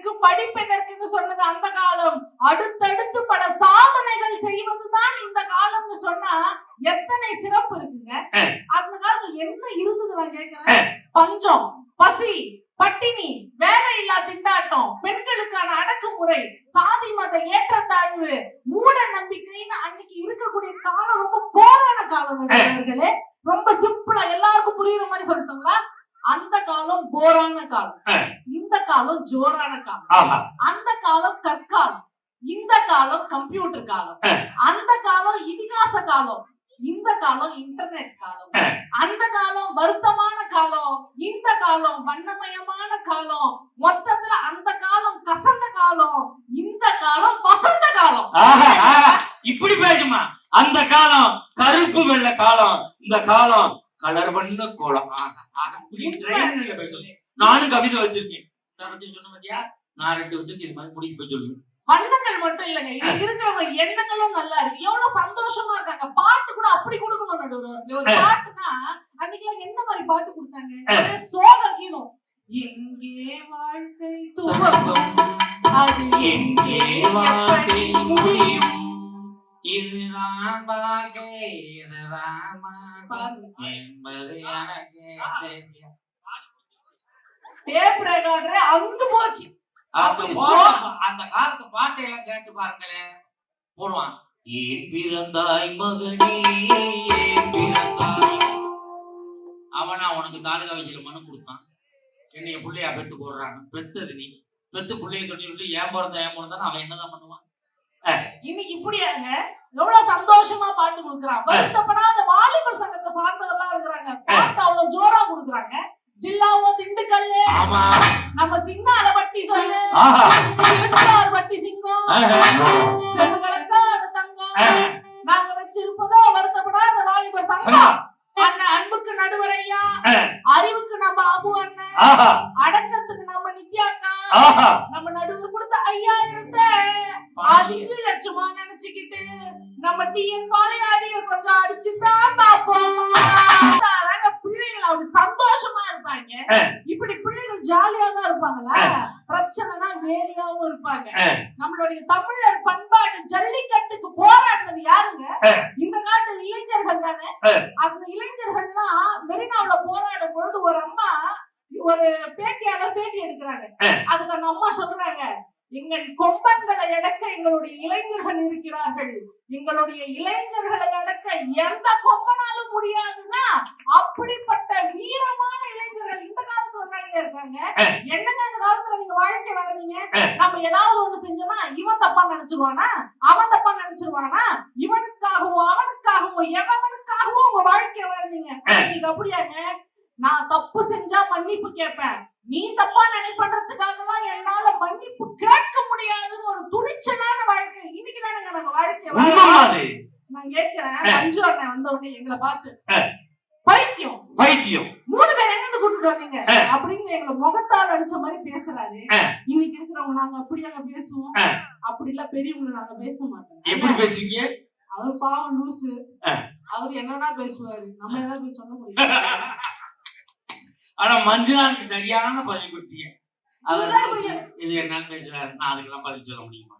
படிப்பெதற்கு படிப்பெதற்குன்னு சொன்னது அந்த காலம். அடுத்தடுத்து பல சாதனைகள் செய்வதுதான் இந்த காலம்னு சொன்னா எத்தனை சிறப்பு இருக்குங்க. அந்த காலத்துல என்ன இருந்தது நான் கேக்குறேன்? பஞ்சம் பசி பட்டினி வேலையில்லா திண்டாட்டம் பெண்களுக்கான அடக்குமுறை சாதி மத ஏற்றத்தாழ்வு மூட நம்பிக்கைன்னு அன்னைக்கு இருக்கக்கூடிய காலம் ரொம்ப போரான காலம் ரொம்ப சிம்பிளா எல்லாருக்கும் புரியுற மாதிரி சொல்லட்டுங்களா அந்த காலம் போரான காலம். இந்த காலம் ஜோரான காலம். அந்த காலம் கற்காலம் இந்த காலம் கம்ப்யூட்டர் காலம். அந்த காலம் இதிகாச காலம். இந்த காலம் இன்டர்நெட் காலம். அந்த காலம் வருத்தமான காலம். இந்த காலம் வண்ணமயமான காலம். மொத்தத்துல அந்த காலம் கசந்த காலம். இந்த காலம் வசந்த காலம். இப்படி பேசுமா. அந்த காலம் கருப்பு வெள்ளை காலம். இந்த காலம் கலர் பண்ண கோலம். ட்ரெயின்ல பேசணும் நானும் கவிதை வச்சிருக்கேன். சொன்ன பாத்தியா? நான் ரெண்டு வச்சிருக்கேன். இது மாதிரி முடிக்க போய் சொல்லுவேன் வண்ணங்கள் மட்டும் இல்லைங்க. இங்க இருக்கிறவங்க எண்ணங்களும் நல்லா இருக்கு. எவ்வளவு சந்தோஷமா இருக்காங்க. பாட்டு கூட அப்படி கொடுக்கணும் நடுவர் ஒரு பாட்டுனா என்ன மாதிரி பாட்டு கொடுத்தாங்க? சோக கீதம். எங்கே வாழ்க்கை துவங்கும்? அது எங்கே வாழ்க்கை முடியும்? இதுதான் வாழ்க்கை இதுதான் வாழ்க்கை. என்பது எனக்கு தெரியும் டேப் ரெக்கார்டரே அந்து போச்சு அந்த காலத்து பாட்டை எல்லாம் கேட்டு பாருங்களேன். போடுவான் ஏன் பிறந்தாய் மகனே ஏன் பிறந்தாய்? அவனா உனக்கு தாலுகா வயசுல மனு கொடுத்தான். என்னைய பிள்ளையா பெத்து போடுறான் பெத்தது நீ. பெத்து பிள்ளைய தொட்டி விட்டு ஏன் பிறந்த ஏன் பிறந்தான்னு அவன் என்னதான் பண்ணுவான்? இன்னைக்கு இப்படியாங்க? எவ்வளவு சந்தோஷமா பாட்டு கொடுக்குறான். வருத்தப்படாத வாலிபர் சங்கத்தை சார்ந்தவர்களா இருக்கிறாங்க. பாட்டு அவ்வளவு ஜோரா கொடுக்குறாங்க. ஜில்லாவோ திண்டுக்கல்லு. நம்ம சிங்கால பட்டி சொல்லு பட்டி சிங்கம். தங்கம். நாங்க வச்சிருப்பதோ வருத்தப்படாத வாலிபர் சங்கம். அண்ணன் அன்புக்கு நடுவர் ஐயா. அறிவுக்கு நம்ம அபு அண்ணன் அடக்கத்துக்கு நம்ம நித்யாக்கா. ஆஹா. நம்ம நடுவர் கொடுத்த ஐயாயிரத்த. அஞ்சு லட்சமா நினைச்சுக்கிட்டு நம்ம டிஎன் பாலையாடிய கொஞ்சம் அடிச்சுதான் பாப்போம் பிள்ளைகள் அப்படி சந்தோஷமா இருப்பாங்க. இப்படி பிள்ளைகள் ஜாலியா தான் இருப்பாங்களா பிரச்சனைனா வேடியாவும் இருப்பாங்க. நம்மளுடைய தமிழர் பண்பாடு ஜல்லிக்கட்டுக்கு போராடினது யாருங்க. இந்த காட்டு இளைஞர்கள் தானே. அந்த இளைஞர்கள்லாம் மெரினாவுல போராடும் பொழுது ஒரு அம்மா ஒரு பேட்டியாளர் பேட்டி எடுக்கிறாங்க. அதுக்கு அந்த அம்மா சொல்றாங்க எங்கள் கொம்பன்களை அடக்க எங்களுடைய இளைஞர்கள் இருக்கிறார்கள். எங்களுடைய இளைஞர்களை அடக்க எந்த கொம்பனாலும் முடியாதுன்னா அப்படிப்பட்ட வீரமான இளைஞர்கள் இந்த காலத்துல தானே இருக்காங்க. என்னங்க அந்த காலத்துல நீங்க வாழ்க்கை வாழ்ந்தீங்க ஆ. நம்ம ஏதாவது ஒண்ணு செஞ்சோம்னா இவன் தப்பா நினைச்சிருவானா அவன் தப்பா நினைச்சிருவானா இவனுக்காகவும் அவனுக்காகவும் எவனுக்காகவும் உங்க வாழ்க்கை வாழ்ந்தீங்க இன்னைக்கு அப்படியாங்க? நான் தப்பு செஞ்சா மன்னிப்பு கேட்பேன். நீ தப்பா நினைப்பன்றதுக்காகலாம் என்னால மன்னிப்பு கேட்க முடியாதுன்னு ஒரு துணிச்சலான வாழ்க்கை. இன்னைக்கு தானங்க நாங்க வாழ்க்கை நான் கேட்கிறேன். மஞ்சு அண்ணன் வந்த உடனே எங்களை பார்த்து. பைத்தியம். பைத்தியம். மூணு பேர் எங்க கூட்டிட்டு வந்தீங்க. அப்படின்னு எங்களை முகத்தால் அடிச்ச மாதிரி பேசுறாரு. இன்னைக்கு இருக்கிறவங்க நாங்க அப்படியாங்க பேசுவோம்? ஆ. அப்படி இல்ல பெரியவங்க நாங்க பேச மாட்டோம். எப்படி பேசுவீங்க? அவர் பாவம் லூசு. அவர் என்னன்னா பேசுவாரு? நம்ம என்ன சொல்ல முடியும்? ஆனா மஞ்சுளானுக்கு சரியான பதில் கொடுத்தீங்க. அவர். இது என்னன்னு பேசுறாரு. நான் அதுக்கெல்லாம் பதில் சொல்ல முடியுமா?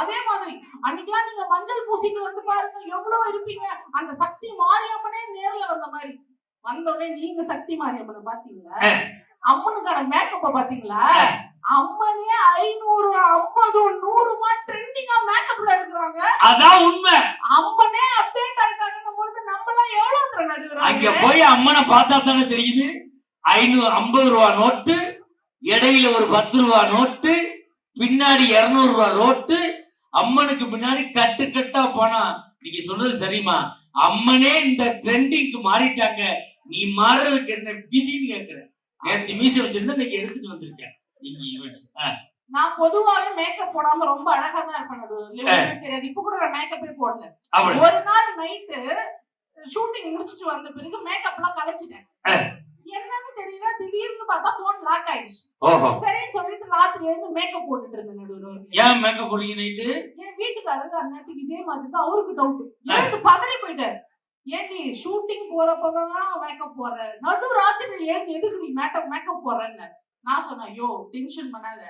அதே மாதிரி. அன்னைக்கெல்லாம் நீங்க மஞ்சள் பூசிட்டு வந்து பாருங்க எவ்வளவு இருப்பீங்க. அந்த சக்தி மாரியம்மனே நேர்ல வந்த மாதிரி. வந்த உடனே நீங்க சக்தி மாரியம்மனை பாத்தீங்களா அம்மனுக்கான மேக்கப்ப பாத்தீங்களா அம்மனே ஐநூறு ஐம்பது நூறுமா ட்ரெண்டிங்கா மேக்கப்ல இருக்கிறாங்க. அதான் உண்மை. அம்மனே அப்டேட் ஆயிட்டாங்கன்னும் அங்க போய் அம்மனை பார்த்தா தானே தெரியுது. ஐநூறு ஐம்பது ரூபா நோட்டு இடையில ஒரு பத்து ரூபா நோட்டு பின்னாடி இருநூறு ரூபா நோட்டு. அம்மனுக்கு பின்னாடி கட்டு கட்டா பணம் நீங்க சொல்றது சரிம்மா அம்மனே இந்த ட்ரெண்டிங்க்கு மாறிட்டாங்க. நீ மாறுறதுக்கு என்ன விதின்னு கேக்குறேன். நேற்று மீசை வச்சிருந்தா இன்னைக்கு எடுத்துட்டு வந்திருக்கேன். நீங்க ஈவெண்ட்ஸ் நான் பொதுவாவே மேக்கப் போடாம ரொம்ப அழகா தான் இருப்பேன். தெரியாது. இப்ப கூட மேக்கப்பே போடல. ஒரு நாள் நைட்டு ஷூட்டிங் முடிச்சிட்டு வந்த பிறகு மேக்கப் எல்லாம் கலைச்சிட்டேன். என்னன்னு தெரியல திடீர்னு பார்த்தா போன் லாக் ஆயிடுச்சு. சரின்னு சொல்லிட்டு ராத்திரி எழுந்து மேக்கப் போட்டுட்டு இருந்தேன் நடுவர் ஏன் மேக்கப் போடுறீங்க நைட்டு என் வீட்டுக்காரருக்கு அந்நேரத்துக்கு இதே மாதிரி தான் அவருக்கு டவுட் எழுந்து பதறி போயிட்டாரு. ஏன்டி ஷூட்டிங் போறப்பதான் மேக்கப் போடுற? நடு ராத்திரி எழுந்து எதுக்கு நீ மேக்கப் மேக்கப் போடுறேன்னு. நான் சொன்னேன் ஐயோ டென்ஷன் பண்ணாத.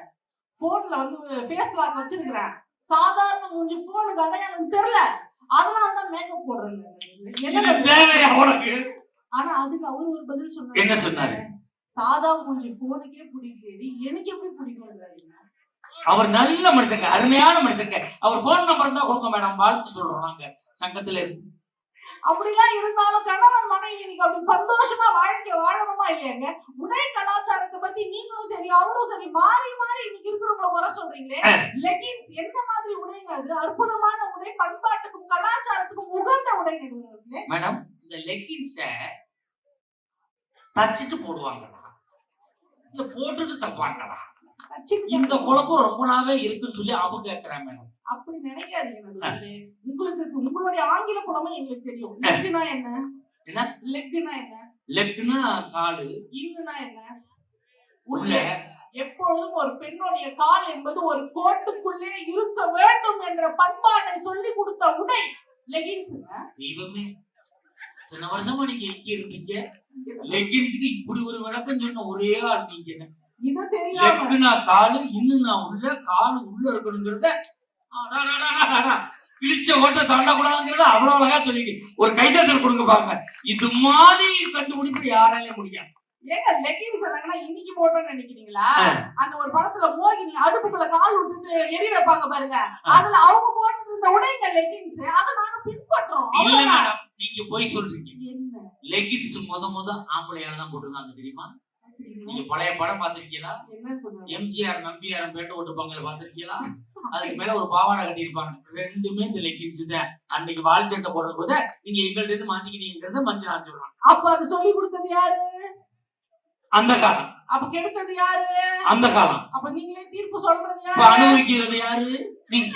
போன்ல வந்து ஃபேஸ் லாக் வச்சிருக்கிறேன். சாதாரண மூஞ்சி போனுக்கு அடையாளம் தெரியல. அதனால தான் மேக்கப் போடுறேன் தேவையா உனக்கு? ஆனா அதுக்கு அவரு ஒரு பதில் சொன்னாரு. என்ன சொன்னாரு? சாதா மூஞ்சி போனுக்கே பிடிக்கல எனக்கு எப்படி பிடிக்கும் அவர் நல்ல மனுஷங்க அருமையான மனுஷங்க. அவர் போன் நம்பர் தான் கொடுங்க மேடம் வாழ்த்து சொல்றோம் நாங்க. சங்கத்துல இருந்து. அப்படிலாம் இருந்தாலும் கணவன் மனைவி இன்னைக்கு அப்படி சந்தோஷமா வாழ்க்கை வாழணுமா இல்லையாங்க? உடை கலாச்சாரத்தை பத்தி நீங்களும் சரி அவரும் சரி மாறி மாறி சொல்றீங்களே? லெகின்ஸ் என்ன மாதிரி உடைங்க அது? அற்புதமான உடை பண்பாட்டுக்கும் கலாச்சாரத்துக்கும் உகந்த உடை மேடம் இந்த லெக்கின்ஸ தச்சுட்டு போடுவாங்கடா. இல்ல போட்டுட்டு தப்பாங்கடா. இந்த குழப்பம் ரொம்ப நாளே இருக்குன்னு சொல்லி அவ கேக்குறான் மேடம். அப்படி நினைக்காதீங்க உங்களுக்கு உங்களுடைய ஆங்கில புலமை எங்களுக்கு தெரியும். லெக்குனா என்ன? என்ன? லெக்குனா என்ன? லெக்குனா காலு. இங்குனா என்ன? உள்ள. எப்பொழுதும் ஒரு பெண்ணுடைய கால் என்பது ஒரு கோட்டுக்குள்ளே இருக்க வேண்டும் என்ற பண்பாட்டை சொல்லி கொடுத்த உடை. லெகின்ஸுங்க தெய்வமே இத்தனை வருஷமா நீங்க எங்க இருந்தீங்க லெக்கின்ஸ்க்கு இப்படி ஒரு விளக்கம் சொன்ன ஒரே ஆள் நீங்க இது தெரியாம. காலு இன்னும் நான் உள்ள காலு உள்ள இருக்கணுங்கிறத. கிழிச்ச ஓட்ட தாண்டக்கூடாதுங்கிறத அவ்வளவு அழகா சொல்லிட்டு ஒரு கைதட்டல் கொடுங்க பாருங்க. இது மாதிரி கண்டுபிடிப்பு யாராலையும் முடியாது. ஏங்க லெகின்ஸ் என்னங்கன்னா இன்னைக்கு போட்டோம்னு நினைக்கிறீங்களா. அந்த ஒரு படத்துல மோகினி அடுப்புக்குள்ள கால் விட்டுட்டு எரி வைப்பாங்க பாருங்க. அதுல அவங்க போட்டுட்டு இருந்த உடைங்க லெகின்ஸ் அதை நாங்க பின்பற்றோம். இல்ல. மேடம் நீங்க போய் சொல்றீங்க. என்ன? லெகின்ஸ் முத முத ஆம்பளையால தான் போட்டுருந்தாங்க தெரியுமா? நீங்க பழைய படம் பண்ணுவாங்க? எம்ஜிஆர் நம்பியார் பேண்ட் ஓட்டுப்பாங்க பாத்திருக்கீங்களா அதுக்கு மேல ஒரு பாவாடை கட்டியிருப்பாங்க. ரெண்டுமே இந்த லெகின்ஸ் தான். அன்னைக்கு வால் சட்டை போடுற போது நீங்க எங்கள்ட்ட இருந்து மாத்திக்கிட்டீங்கிறத மஞ்சள் சொல்றேன் அப்ப அது சொல்லி கொடுத்தது யாரு? அந்த காலம். அப்ப கெடுத்தது யாரு? அந்த காலம். அப்ப நீங்களே தீர்ப்பு சொல்றது யாரு? அனுபவிக்கிறது யாரு? நீங்க.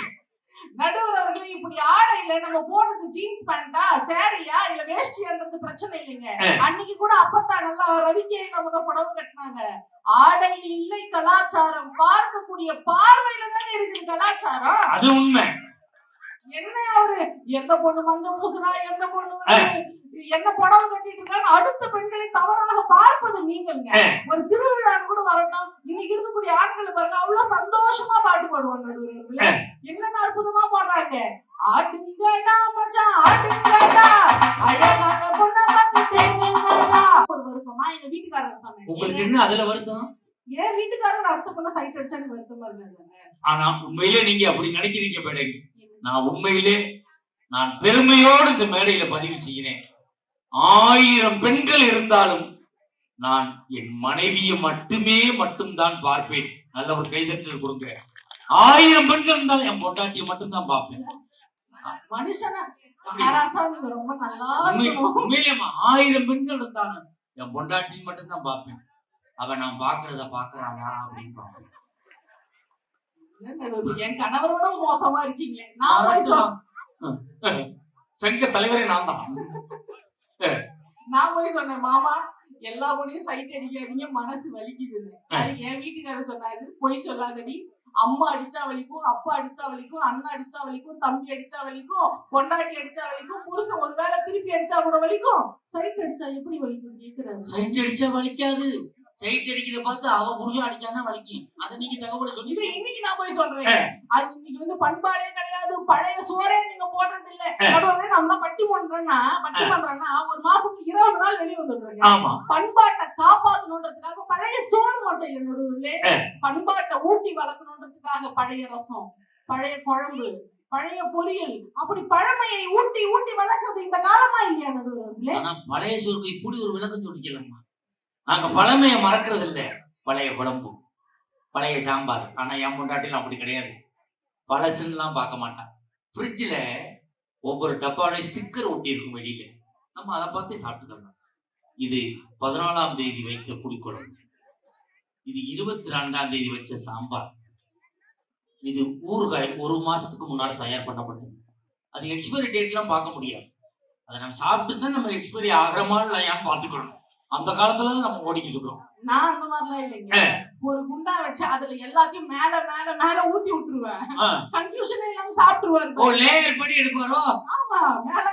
நடுவர் அவர்களே இப்படி ஆடையில நம்ம போடுறது ஜீன்ஸ் பேண்டா சாரியா இல்ல வேஷ்டியான்றது பிரச்சனை இல்லைங்க. அன்னைக்கு கூட அப்பத்தான் நல்லா ரவிக்கே நம்ம தான் புடவை கட்டினாங்க. ஆடையில் இல்லை கலாச்சாரம் பார்க்கக்கூடிய பார்வையில தானே இருக்குது கலாச்சாரம். அது உண்மை. என்ன அவரு? எந்த பொண்ணு மஞ்ச பூசுறா எந்த பொண்ணு என்ன புடவை கட்டிட்டு இருக்காங்க அடுத்த பெண்களை தவறாக பார்ப்பது நீங்கள்ங்க. ஒரு திருவிழா கூட வரட்டும் இன்னைக்கு இருக்கக்கூடிய ஆண்களை பாருங்க அவ்வளவு சந்தோஷமா பாட்டு பாடுவாங்க நடுவர்களே என்னென்ன அற்புதமா பாடுறாங்க? ஆடுங்கடா மச்சான் ஆடுங்கடா அழகான பொண்ண பார்த்து தேடுங்கடா ஒரு வருத்தம் நான் எங்க வீட்டுக்காரர் சொன்னேன். உங்களுக்கு என்ன அதுல வருத்தம்? ஏன் வீட்டுக்காரர் அடுத்த பொண்ண சைட் அடிச்சா எனக்கு வருத்தமா இருக்காங்க ஆனா உண்மையிலே நீங்க அப்படி நினைக்கிறீங்க மேடம் நான் உண்மையிலே நான் பெருமையோடு இந்த மேடையில பதிவு செய்கிறேன். ஆயிரம் பெண்கள் இருந்தாலும் நான் என் மனைவியை மட்டுமே மட்டும்தான் பார்ப்பேன். நல்ல ஒரு கைதட்டல் கொடுங்க. ஆயிரம் பெண்கள் இருந்தாலும் என் பொண்டாட்டியை மட்டும்தான் பார்ப்பேன். மனுஷன? ஆயிரம் பெண்கள் இருந்தாலும் என் பொண்டாட்டி மட்டும்தான் பார்ப்பேன். அவ நான் பாக்குறத பாக்குறாளா அப்படின்னு நடுவுல, என் கணவரோட மோசமா இருக்கீங்க. சங்க தலைவரே நான் தான். நான் போய் சொன்னேன் மாமா எல்லா பொண்ணையும் சைட் அடிக்காதீங்க மனசு வலிக்குதுன்னு. அதுக்கு என் வீட்டுக்காரர் சொன்னாரு பொய் சொல்லாதடி. அம்மா அடிச்சா வலிக்கும் அப்பா அடிச்சா வலிக்கும் அண்ணன் அடிச்சா வலிக்கும் தம்பி அடிச்சா வலிக்கும் பொண்டாட்டி அடிச்சா வலிக்கும் புருஷன் ஒருவேளை திருப்பி அடிச்சா கூட வலிக்கும். சைட் அடிச்சா எப்படி வலிக்கும் கேக்குறாரு. சைட் அடிச்சா வலிக்காது. சைட் அடிக்கிற பார்த்து அவ புருஷன் அடிச்சானா வலிக்கும். அதை நீங்க தகவலை சொல்லி இன்னைக்கு நான் போய் சொல்றேன். அது இன்னைக்கு வந்து பண்பாடே கிடையாது பழைய சோறே போடுறது இல்ல நடுவுல நம்ம பட்டி பண்றேன்னா பட்டி பண்றேன்னா ஒரு மாசத்துக்கு இருபது நாள் வெளியே வந்துடுறாங்க ஆமா. பண்பாட்டை காப்பாத்தணுன்றதுக்காக பழைய சோறு மட்டும் இல்ல நடுவுல பண்பாட்டை ஊட்டி வளர்க்கணுன்றதுக்காக பழைய ரசம் பழைய குழம்பு பழைய பொரியல் அப்படி பழமையை ஊட்டி ஊட்டி வளர்க்கறது இந்த காலமா இல்லையா நடுவுல ஆனா பழைய சோறுக்கு இப்படி ஒரு விளக்கம் சொல்லிக்கலாமா நாங்க பழமையை மறக்கிறது இல்ல பழைய குழம்பு பழைய சாம்பார். ஆனா என் பொண்டாட்டிலாம் அப்படி கிடையாது. பழசுன்னுலாம் பார்க்க மாட்டான் ஃப்ரிட்ஜில் ஒவ்வொரு டப்பாலையும் ஸ்டிக்கர் ஒட்டி இருக்கும் வெளியில. நம்ம அதை பார்த்து சாப்பிட்டுக்கலாம். இது பதினாலாம் தேதி வைத்த புளிக்குழம்பு. இது இருபத்தி ரெண்டாம் தேதி வச்ச சாம்பார். இது ஊறுகாய் ஒரு மாசத்துக்கு முன்னாடி தயார் பண்ணப்பட்டது. அது எக்ஸ்பைரி டேட்லாம் பார்க்க முடியாது. அதை நம்ம சாப்பிட்டு தான் நம்ம எக்ஸ்பைரி ஆகிற மாதிரி இல்லையான்னு பார்த்துக்கணும். அந்த காலத்துல தான் நம்ம ஓடிக்கிட்டு இருக்கிறோம் நான் அந்த மாதிரிலாம் இல்லைங்க. ஒரு குண்டா வச்சு அதுல எல்லாத்தையும் மேல மேல மேல ஊத்தி விட்டுருவேன். கன்ஃபியூஷனே இல்லாம சாப்பிட்டுருவாரு ஓ லேயர் படி எடுப்பாரோ ஆமா மேல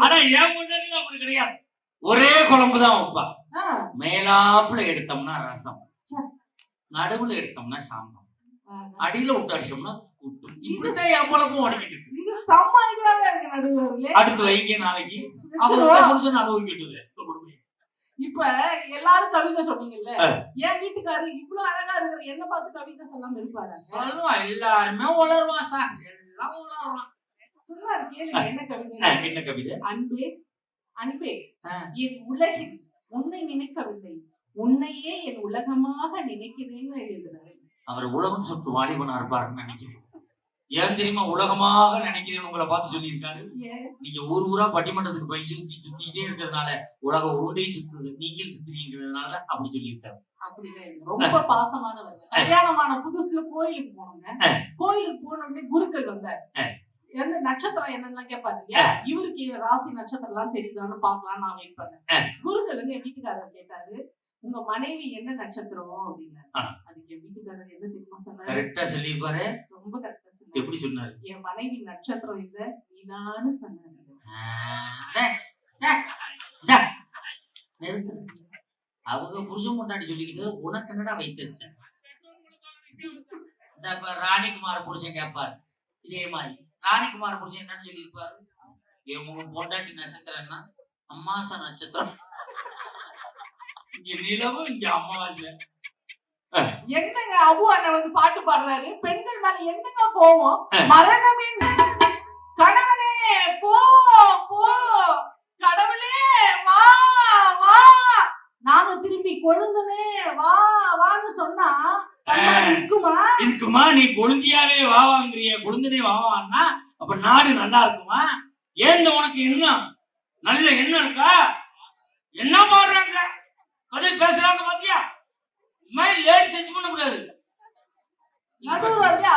ஆனா என் முன்னாடி அப்படி கிடையாது. ஒரே குழம்பு தான் வைப்பா. மேலாப்புல எடுத்தோம்னா ரசம். நடுவுல எடுத்தோம்னா சாம்பம் ஆஹ். அடியில விட்டு அடிச்சோம்னா கூட்டும் என் பழக்கம் உடக்கிட்டு இருக்கு. இது செம்ம ஐடியாவே இருக்கு நடுவர்களே அடுத்து வைங்க நாளைக்கு. அவரோட புருஷன் அனுபவிக்கிட்டு இந்த கொடுமை. இப்ப எல்லாரும் கவிதை சொன்னீங்கல்ல. என் வீட்டுக்காரரு இவ்வளவு அழகா இருக்கிற என்ன பார்த்து கவிதை சொல்லாம இருப்பாரு? சொல்லுவான் எல்லாருமே உளருவான் சார் எல்லாம் உளருவான். சொன்னாரு கேளுங்க என்ன கவிதை? என்ன கவிதை? அன்பே அன்பே. ஆ. என் உலகில் உன்னை நினைக்கவில்லை. உன்னையே என் உலகமாக நினைக்கிறேன்னு எழுதுறாரு. அவர் உலகம் சுற்று வாலிபனா இருப்பாருன்னு நினைக்கிறேன். ஏன் தெரியுமா? உலகமாக நினைக்கிறேன்னு உங்களை பார்த்து சொல்லியிருக்காரு? நீங்க ஊர் ஊரா பட்டிமன்றத்துக்கு போய் சுத்தி சுத்திக்கிட்டே இருக்கிறதுனால உலக உருண்டையும் சுத்துது நீங்களும் சுத்துறீங்கிறதுனால தான் அப்படி சொல்லியிருக்காரு. ரொம்ப பாசமானவங்க கல்யாணமான புதுசுல கோயிலுக்கு போனோங்க கோயிலுக்கு போன குருக்கள் வந்தார். எந்த நட்சத்திரம் என்னெல்லாம் கேட்பாரு? இவருக்கு ராசி நட்சத்திரம் எல்லாம் தெரியுதான்னு பாக்கலாம் நான் வெயிட் பண்ணேன். குருக்கள் வந்து என் வீட்டுக்காரர் கேட்டாரு உங்க மனைவி என்ன நட்சத்திரம்? அப்படின்னாரு. ஆ. அதுக்கு என் வீட்டுக்காரர் என்ன தெரியுமா சொன்னாரு? கரெக்டா சொல்லியிருப்பாரு. ரொம்ப எப்படி சொன்னாரு? என் மனைவி நட்சத்திரம் இல்ல நீதான்னு சொன்னாரு. அவங்க புருஷன் முன்னாடி சொல்லிக்கிட்டு உனக்கு என்னடா வைத்தறிச்சேன் இந்த இப்ப ராணிகுமார் புருஷன் கேட்பாரு இதே மாதிரி. ராணிகுமார் புருஷன் என்னன்னு சொல்லியிருப்பாரு? இவங்க பொண்டாட்டி நட்சத்திரம் என்ன அம்மாசா நட்சத்திரம். இங்க நிலவும் இங்க அமாவாசை. என்னங்க அபு அண்ணன் வந்து பாட்டு பாடுறாரு? பெண்கள் மேல என்னங்க கோவம்? மரணமே கணவனே போ போ. கடவுளே வா வா. நாங்க திரும்பி கொழுந்தனே வா வான்னு சொன்னா இருக்குமா? இருக்குமா? நீ கொழுந்தியாவே வாவாங்கிறிய கொழுந்தனே வாவான்னா அப்ப நாடு நல்லா இருக்குமா? ஏந்த உனக்கு எண்ணம்? நல்ல எண்ணம் இருக்கா? என்ன பாடுறாங்க? கதை பேசுறாங்க பாத்தியா? மாதிரி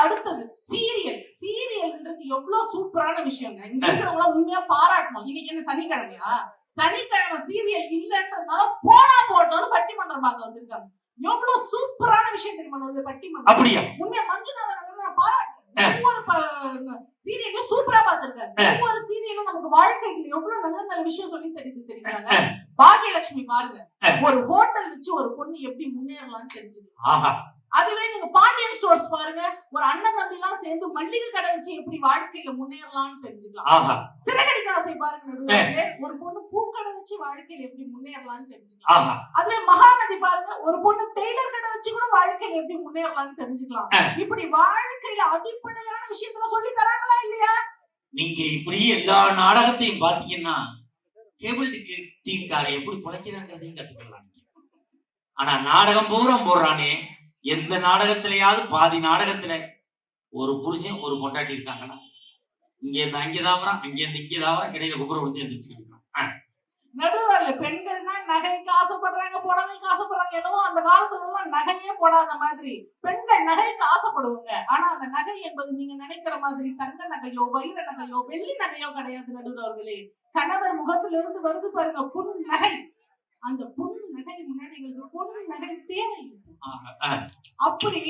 அடுத்தது சீரியல் சீரியல்ன்றது எவ்வளவு சூப்பரான விஷயங்க. இங்க இருக்கிறவங்க உண்மையா பாராட்டணும். இன்னைக்கு என்ன சனிக்கிழமையா? சனிக்கிழமை சீரியல் இல்லன்றதுனால போனா போட்டோம்னு பட்டிமன்றம் பார்க்க வந்திருக்காங்க. எவ்வளவு சூப்பரான விஷயம் தெரியுமா பட்டிமன்றம் அப்படியா? உண்மையா மஞ்சுநாதன் நான் பாராட்டுறேன் ஒவ்வொரு சீரியலும் சூப்பரா பார்த்திருக்காரு. ஒவ்வொரு சீரியலும் நமக்கு வாழ்க்கையில எவ்வளவு நல்ல நல்ல விஷயம் சொல்லி தெரியுது தெரியுறாங்க பாகியலட்சுமி பாருங்க ஒரு ஹோட்டல் வச்சு ஒரு பொண்ணு எப்படி முன்னேறலாம்னு தெரிஞ்சுக்கலாம் அதுவே நீங்க பாண்டியன் ஸ்டோர்ஸ் பாருங்க. ஒரு அண்ணன் தம்பி எல்லாம் சேர்ந்து மல்லிகை கடை வச்சு எப்படி வாழ்க்கையில முன்னேறலாம்னு தெரிஞ்சுக்கலாம். சிறகடிக்க ஆசை பாருங்க ஒரு பொண்ணு பூக்கடை வச்சு வாழ்க்கையில எப்படி முன்னேறலாம்னு தெரிஞ்சுக்கலாம். அதுவே மகாநதி பாருங்க. ஒரு பொண்ணு டெய்லர் கடை வச்சு கூட வாழ்க்கையில எப்படி முன்னேறலாம்னு தெரிஞ்சுக்கலாம். இப்படி வாழ்க்கையில அடிப்படையான விஷயத்துல சொல்லி தராங்களா இல்லையா? நீங்க இப்படி எல்லா நாடகத்தையும் பாத்தீங்கன்னா கேபிள் டிவிக்கார எப்படி பிழைக்கிறாங்கிறதையும் கத்துக்கலாம். ஆனா நாடகம் பூரா போடுறானே. எந்த நாடகத்திலேயாவது பாதி நாடகத்துல ஒரு புருஷன் ஒரு கொண்டாட்டி இருக்காங்கன்னா இங்க இருந்து அங்கே தாவறான் அங்க இருந்து இங்கே தாவறான் இடையில குப்புற விழுந்து எழுந்திரிச்சுக்கிட்டு இருக்கான். பெண்கள்னா நகைக்கு ஆசைப்படுறாங்க புடவைக்கு ஆசைப்படுறாங்க என்னவோ அந்த காலத்துல எல்லாம் நகையே போடாத மாதிரி. பெண்கள் நகைக்கு ஆசைப்படுவாங்க. ஆனா அந்த நகை என்பது நீங்க நினைக்கிற மாதிரி தங்க நகையோ வைர நகையோ வெள்ளி நகையோ கிடையாது நடுவர்களே கணவர் முகத்திலிருந்து வருது பாருங்க புன் நகை. அந்த புன் நகை முன்னாடி எங்களுக்கு பொன் நகை தேவை. அப்படி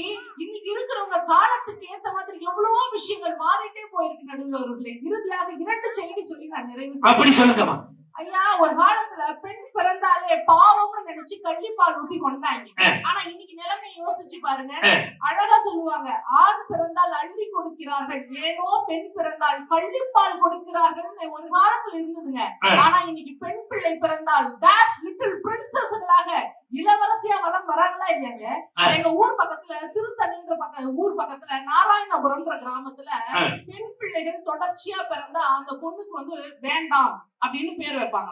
இன்னைக்கு இருக்கிறவங்க காலத்துக்கு ஏத்த மாதிரி எவ்வளவோ விஷயங்கள் மாறிட்டே போயிருக்கு நடுவர்களே இறுதியாக இரண்டு செய்தி சொல்லி நான் நிறைவு அப்படி. சொல்லுங்கம்மா ஐயா ஒரு காலத்துல பெண் பிறந்தாலே பாவம்னு நினைச்சு கள்ளிப்பால் ஊத்தி கொண்டாங்க. ஆனா இன்னைக்கு நிலைமை யோசிச்சு பாருங்க. அழகா சொல்லுவாங்க ஆண் பிறந்தால் அள்ளி கொடுக்கிறார்கள் ஏனோ பெண் பிறந்தால் கள்ளிப்பால் கொடுக்கிறார்கள்னு ஒரு காலத்துல இருந்ததுங்க. ஆனா இன்னைக்கு பெண் பிள்ளை பிறந்தால் டாட்ஸ் லிட்டில் பிரின்சஸ்களாக இளவரசியா வளம் வராங்களா இல்லையாங்க? எங்க ஊர் பக்கத்துல திருத்தணின்ற பக்க ஊர் பக்கத்துல நாராயணபுரம்ன்ற கிராமத்துல பெண் பிள்ளைகள் தொடர்ச்சியா பிறந்தா அந்த பொண்ணுக்கு வந்து வேண்டாம் அப்படின்னு பேர் வைப்பாங்க.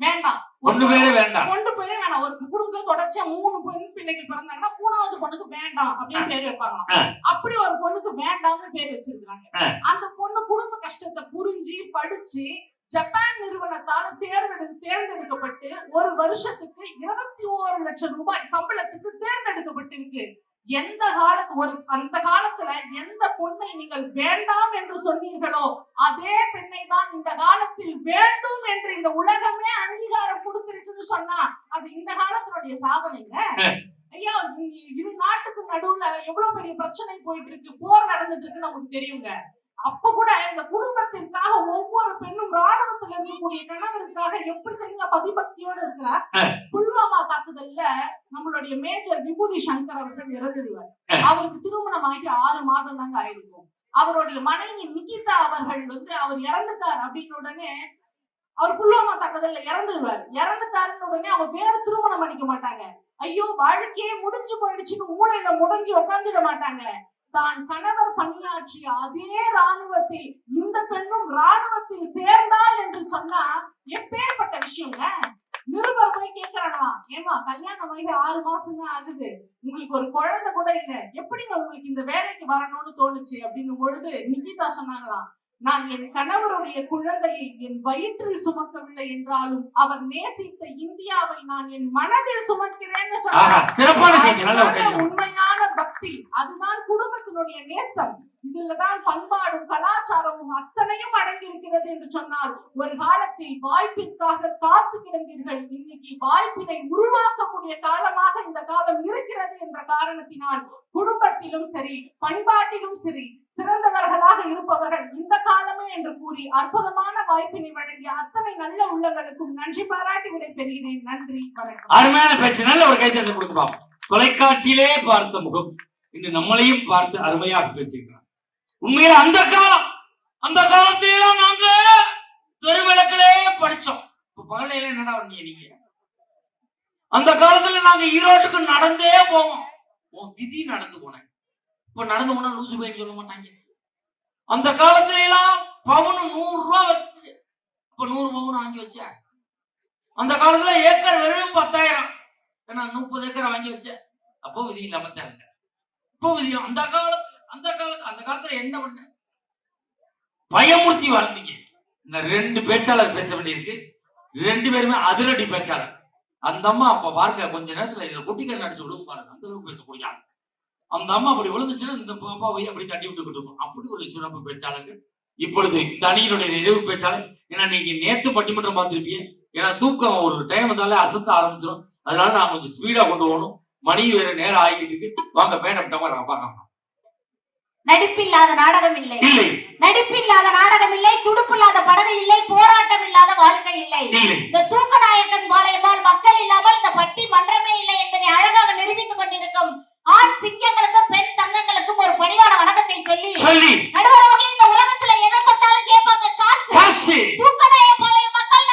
வேண்டாம். ஒண்ணு பேரே வேண்டாம். பொண்ணு பேரே வேணாம். ஒரு குடும்பத்துல தொடர்ச்சியா மூணு பெண் பிள்ளைகள் பிறந்தாங்கன்னா மூணாவது பொண்ணுக்கு வேண்டாம் அப்படின்னு பேர் வைப்பாங்களாம் அப்படி ஒரு பொண்ணுக்கு வேண்டாம்னு பேர் வச்சிருக்காங்க அந்த பொண்ணு குடும்ப கஷ்டத்தை புரிஞ்சு படிச்சு ஜப்பான் நிறுவனத்தால தேர்ந்தெடு தேர்ந்தெடுக்கப்பட்டு ஒரு வருஷத்துக்கு இருபத்தி ஓரு லட்சம் ரூபாய் சம்பளத்துக்கு தேர்ந்தெடுக்கப்பட்டிருக்கு. எந்த காலத்து ஒரு அந்த காலத்துல எந்த பொண்ணை நீங்கள் வேண்டாம் என்று சொன்னீர்களோ அதே பெண்ணை தான் இந்த காலத்தில் வேண்டும் என்று இந்த உலகமே அங்கீகாரம் கொடுத்திருக்குன்னு சொன்னா அது இந்த காலத்தினுடைய சாதனைங்க ஐயா இரு நாட்டுக்கு நடுவுல எவ்வளவு பெரிய பிரச்சனை போயிட்டு இருக்கு போர் நடந்துட்டு இருக்கு நமக்கு தெரியுங்க. அப்ப கூட இந்த குடும்பத்திற்காக ஒவ்வொரு பெண்ணும் ராணுவத்தில் இருக்கக்கூடிய கணவருக்காக எப்படி தெரியுங்க பதிபக்தியோட இருக்கிறார்? புல்வாமா தாக்குதல்ல நம்மளுடைய மேஜர் விபூதி சங்கர் அவர்கள் இறந்துடுவார். அவருக்கு திருமணம் ஆகி ஆறு மாதம் தாங்க ஆயிருக்கும். அவருடைய மனைவி நிகிதா அவர்கள் வந்து அவர் இறந்துட்டார் அப்படின்னு உடனே அவர் புல்வாமா தாக்குதல்ல இறந்துடுவார். இறந்துட்டாருன்னு உடனே அவங்க வேற திருமணம் பண்ணிக்க மாட்டாங்க. ஐயோ வாழ்க்கையே முடிஞ்சு போயிடுச்சுன்னு மூளையில முடிஞ்சு உட்காந்துட மாட்டாங்க. தான் கணவர் பணியாற்றிய அதே ராணுவத்தில் இந்த பெண்ணும் ராணுவத்தில் சேர்ந்தாள் என்று சொன்னா எப்பேற்பட்ட விஷயங்க? நிருபர் போய் கேக்குறாங்களாம் ஏமா கல்யாணம் ஆகி ஆறு மாசம் தான் ஆகுது. உங்களுக்கு ஒரு குழந்தை கூட இல்ல. எப்படிங்க உங்களுக்கு இந்த வேலைக்கு வரணும்னு தோணுச்சு? அப்படின்னு பொழுது நிகிதா சொன்னாங்களாம். நான் என் கணவருடைய குழந்தையை என் வயிற்றில் சுமக்கவில்லை என்றாலும் அவர் நேசித்த இந்தியாவை நான் என் மனதில் சுமக்கிறேன்னு அதுதான் கைது உண்மையான பக்தி. அதுதான் குடும்பத்தினுடைய நேசம். இதுலதான் பண்பாடும் கலாச்சாரமும் அத்தனையும் அடங்கி இருக்கிறது என்று சொன்னால் ஒரு காலத்தில் வாய்ப்பிற்காக காத்து கிடந்தீர்கள். இன்னைக்கு வாய்ப்பினை உருவாக்கக்கூடிய காலமாக இந்த காலம் இருக்கிறது என்ற காரணத்தினால் குடும்பத்திலும் சரி பண்பாட்டிலும் சரி சிறந்தவர்களாக இருப்பவர்கள் இந்த காலமே என்று கூறி அற்புதமான வாய்ப்பினை வழங்கிய அத்தனை நல்ல உள்ளங்களுக்கும் நன்றி பாராட்டி விடை பெறுகிறேன் நன்றி வணக்கம். அருமையான பேச்சு. நல்ல ஒரு கைத்தட்டல் கொடுக்கலாம் தொலைக்காட்சியிலே பார்த்த முகம். இன்று நம்மளையும் பார்த்து அருமையாக பேசுகிறார் உண்மையில அந்த காலம் அந்த காலத்திலாம் நாங்க தெருவிளக்கிலே படிச்சோம். இப்ப பகலையில என்னடா பண்ணீங்க நீங்க? அந்த காலத்துல நாங்க ஈரோட்டுக்கு நடந்தே போவோம். உன் விதி நடந்து போனேன் இப்ப நடந்து போனா லூசு போயின்னு சொல்ல மாட்டாங்க. அந்த காலத்துல எல்லாம் பவுன் நூறு ரூபா வச்சு இப்ப நூறு பவுன் வாங்கி வச்சேன். அந்த காலத்துல ஏக்கர் வெறும் பத்தாயிரம். ஏன்னா முப்பது ஏக்கர் வாங்கி வச்சேன். அப்போ விதி இல்லாம தான் இருந்தேன். இப்போ விதி அந்த காலத்துல அந்த காலத்துல அந்த காலத்துல என்ன பண்ண? பயமுறுத்தி வாழ்ந்தீங்க. இந்த ரெண்டு பேச்சாளர் பேச வேண்டியிருக்கு. ரெண்டு பேருமே அதிரடி பேச்சாளர். அந்த அம்மா அப்ப பாருங்க கொஞ்ச நேரத்துல இதுல குட்டிக்கர் நடிச்சு விடுவோம் பாருங்க. அந்த அளவுக்கு பேசக்கூடிய அந்த அம்மா அப்படி விழுந்துச்சுன்னா இந்த பாப்பாவை அப்படி தட்டி விட்டு விட்டுருக்கும் அப்படி ஒரு சிறப்பு பேச்சாளர்கள். இப்பொழுது இந்த அணியினுடைய நிறைவு பேச்சாளர். ஏன்னா நீங்க நேத்து பட்டிமன்றம் பார்த்திருப்பீங்க. ஏன்னா தூக்கம் ஒரு டைம் இருந்தாலே அசத்த ஆரம்பிச்சிடும் அதனால நான் கொஞ்சம் ஸ்பீடா கொண்டு போகணும். மணி வேற நேரம் ஆகிட்டு இருக்கு. வாங்க மேடம் நான் பார்க்கலாம் நடிப்பில்லாத நாடகம் இல்லை. நடிப்பில்லாத நாடகம் இல்லை துடுப்பில்லாத படகு இல்லை போராட்டம் இல்லாத வாழ்க்கை இல்லை. இந்த தூக்க பாளையமால் மக்கள் இல்லாமல் இந்த பட்டி மன்றமே இல்லை என்பதை அழகாக நிரூபித்துக் கொண்டிருக்கும் ஆண் சிங்கங்களுக்கும் பெண் தங்கங்களுக்கும் ஒரு பணிவான வணக்கத்தை சொல்லி நடுவரவர்கள் இந்த உலகத்துல எதை தொட்டாலும் கேட்பாங்க காசு. தூக்க நாயப்பாளையம் மக்கள்